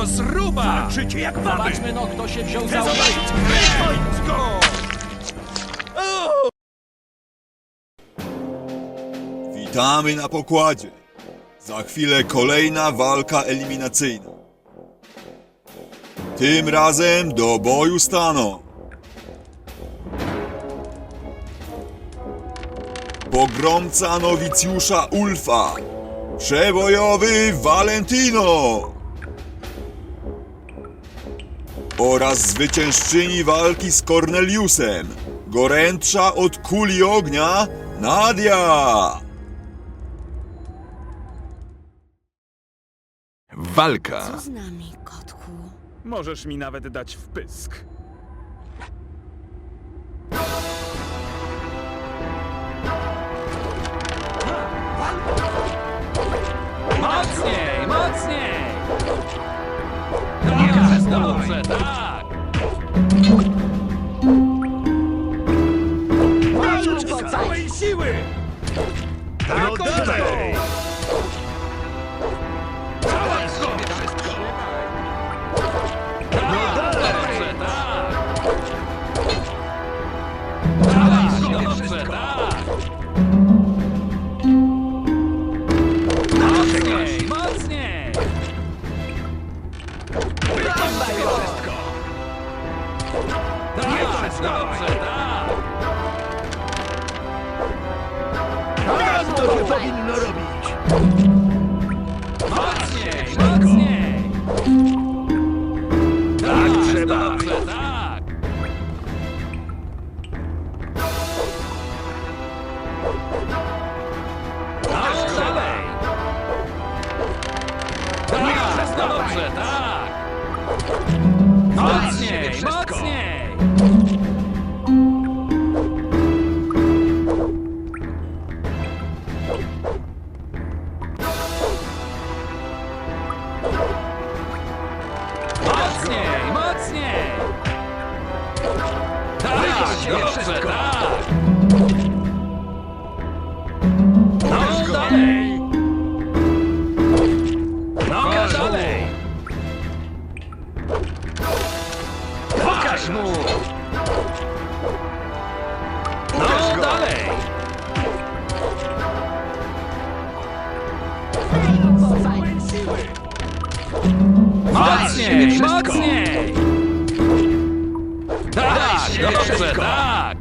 Rozruba! Walczycie jak baby! Zobaczmy no, kto się wziął za zobaczyć wojsko! Witamy na pokładzie. Za chwilę kolejna walka eliminacyjna. Tym razem do boju staną. Pogromca nowicjusza Ulfa. Przebojowy Valentino. Oraz zwyciężczyni walki z Corneliusem. Gorętsza od kuli ognia Nadia. Walka. Co z nami, kotku? Możesz mi nawet dać wpysk. Tak, dobrze, tak! Walcz z całej siły! Tak, no dalej! Tak, dobrze, tak! Tak to się powinno robić! Tak, dobrze, tak! No dalej! No dalej! Pokaż mu! No dalej! Mocniej, mocniej! Tak, dobrze, tak!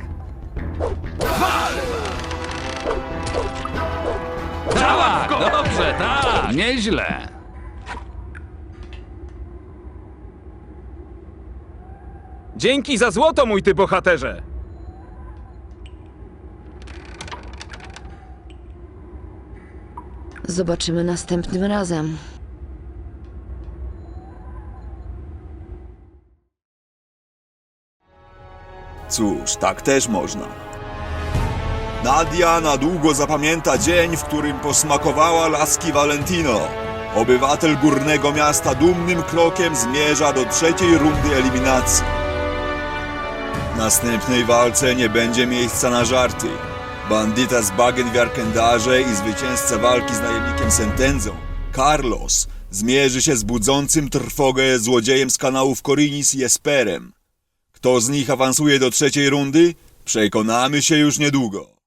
Tak, dobrze, tak! Nieźle! Dzięki za złoto, mój ty bohaterze! Zobaczymy następnym razem. Cóż, tak też można. Nadia na długo zapamięta dzień, w którym posmakowała laski Valentino. Obywatel górnego miasta dumnym krokiem zmierza do trzeciej rundy eliminacji. W następnej walce nie będzie miejsca na żarty. Bandyta z bagien w Arkendarze i zwycięzca walki z najemnikiem Sentenzą, Carlos, zmierzy się z budzącym trwogę złodziejem z kanałów Korinis i Esperem. Kto z nich awansuje do trzeciej rundy? Przekonamy się już niedługo.